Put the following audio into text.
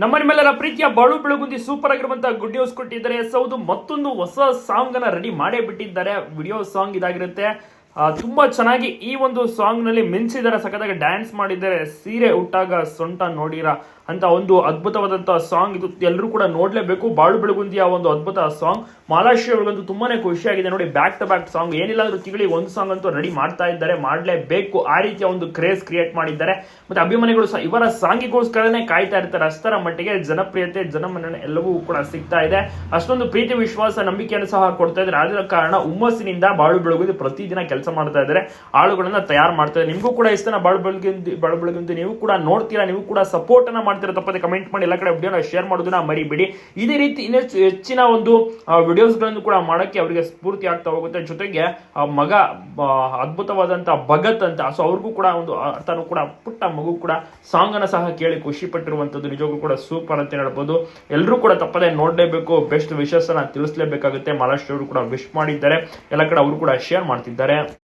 ನಮ್ಮ ನಿಮ್ಮೆಲ್ಲರ ಪ್ರೀತಿಯ ಬಾಳು ಬೆಳಗುಂದಿ ಸೂಪರ್ ಆಗಿರುವಂತಹ ಗುಡ್ ನ್ಯೂಸ್ ಕೊಟ್ಟಿದ್ದಾರೆ. ಸೌದು ಮತ್ತೊಂದು ಹೊಸ ಸಾಂಗ್ ಅನ್ನ ರೆಡಿ ಮಾಡೇ ಬಿಟ್ಟಿದ್ದಾರೆ. ವಿಡಿಯೋ ಸಾಂಗ್ ಇದಾಗಿರುತ್ತೆ. ತುಂಬಾ ಚೆನ್ನಾಗಿ ಈ ಒಂದು ಸಾಂಗ್ನಲ್ಲಿ ಮಿಂಚಿದ್ದಾರೆ. ಸಖತ್ತಾಗಿ ಡ್ಯಾನ್ಸ್ ಮಾಡಿದ್ದಾರೆ. ಸೀರೆ ಉಟ್ಟಾಗ ಸೊಂಟ ನೋಡಿರ ಅಂತ ಒಂದು ಅದ್ಭುತವಾದಂಥ ಸಾಂಗ್ ಇದು. ಎಲ್ಲರೂ ಕೂಡ ನೋಡಲೇಬೇಕು. ಬಾಳು ಬೆಳಗುಂದಿಯ ಒಂದು ಅದ್ಭುತ ಸಾಂಗ್. ಮಾಲಾಶ್ರೀ ಅವ್ರಿಗಂತೂ ತುಂಬಾನೇ ಖುಷಿಯಾಗಿದೆ. ನೋಡಿ ಬ್ಯಾಕ್ ಟು ಬ್ಯಾಕ್ ಸಾಂಗ್. ಏನಿಲ್ಲ ತಿಂಗಳಿಗೆ ಒಂದು ಸಾಂಗ್ ಅಂತೂ ರೆಡಿ ಮಾಡ್ತಾ ಇದ್ದಾರೆ. ಮಾಡಲೇಬೇಕು. ಆ ರೀತಿಯ ಒಂದು ಕ್ರೇಜ್ ಕ್ರಿಯೇಟ್ ಮಾಡಿದ್ದಾರೆ. ಮತ್ತೆ ಅಭಿಮಾನಿಗಳು ಸಹ ಇವರ ಸಾಂಗಿಗೋಸ್ಕರನೇ ಕಾಯ್ತಾ ಇರ್ತಾರೆ. ಅಷ್ಟರ ಮಟ್ಟಿಗೆ ಜನಪ್ರಿಯತೆ, ಜನಮನ್ನಣೆ ಎಲ್ಲವೂ ಕೂಡ ಸಿಗ್ತಾ ಇದೆ. ಅಷ್ಟೊಂದು ಪ್ರೀತಿ, ವಿಶ್ವಾಸ, ನಂಬಿಕೆಯನ್ನು ಸಹ ಕೊಡ್ತಾ ಇದ್ದಾರೆ. ಆದ ಕಾರಣ ಹುಮ್ಮಸ್ಸಿನಿಂದ ಬಾಳು ಬೆಳಗುಂದಿ ಪ್ರತಿದಿನ ಕೆಲಸ ಮಾಡ್ತಾ ಇದ್ದಾರೆ, ಆಳುಗಳನ್ನ ತಯಾರು ಮಾಡ್ತಾರೆ ನಿಮಗೂ ಕೂಡ ಇಷ್ಟನ ಬಾಳು ಬೆಳಗ್ಗೆ ನೀವು ಕೂಡ ನೋಡ್ತೀರಾ, ನೀವು ಕೂಡ ಸಪೋರ್ಟ್ ಅನ್ನ ಮಾಡ್ತೀರಾ ತಪ್ಪದೆ ಕಮೆಂಟ್ ಮಾಡಿ, ಎಲ್ಲ ಕಡೆ ವಿಡಿಯೋನ ಶೇರ್ ಮಾಡೋದನ್ನ ಮರಿಬೇಡಿ. ಇದೇ ರೀತಿ ಇನ್ನಷ್ಟು ಹೆಚ್ಚಿನ ಒಂದು ವಿಡಿಯೋಸ್ಗಳನ್ನು ಕೂಡ ಮಾಡಕ್ಕೆ ಅವರಿಗೆ ಸ್ಫೂರ್ತಿ ಆಗ್ತಾ ಹೋಗುತ್ತೆ. ಜೊತೆಗೆ ಮಗ ಅದ್ಭುತವಾದಂತಹ ಭಗತ್ ಅಂತ ಸೊ ಅವ್ರಿಗೂ ಕೂಡ ಒಂದು ಅರ್ಥನೂ ಕೂಡ ಪುಟ್ಟ ಮಗು ಕೂಡ ಸಾಂಗ್ ಅನ್ನ ಸಹ ಕೇಳಿ ಖುಷಿ ಪಟ್ಟಿರುವಂತದ್ದು ನಿಜವಾಗ್ಲೂ ಕೂಡ ಸೂಪರ್ ಅಂತ ಹೇಳ್ಬೋದು. ಎಲ್ಲರೂ ಕೂಡ ತಪ್ಪದೆ ನೋಡ್ಲೇಬೇಕು ಬೆಸ್ಟ್ ವಿಶಸ್ ಅನ್ನ ತಿಳಿಸ್ಲೇಬೇಕಾಗುತ್ತೆ. ಮಹಾರಾಷ್ಟ್ರ ಕೂಡ ವಿಶ್ ಮಾಡಿದ್ದಾರೆ. ಎಲ್ಲ ಕಡೆ ಅವರು ಕೂಡ ಶೇರ್ ಮಾಡ್ತಿದ್ದಾರೆ.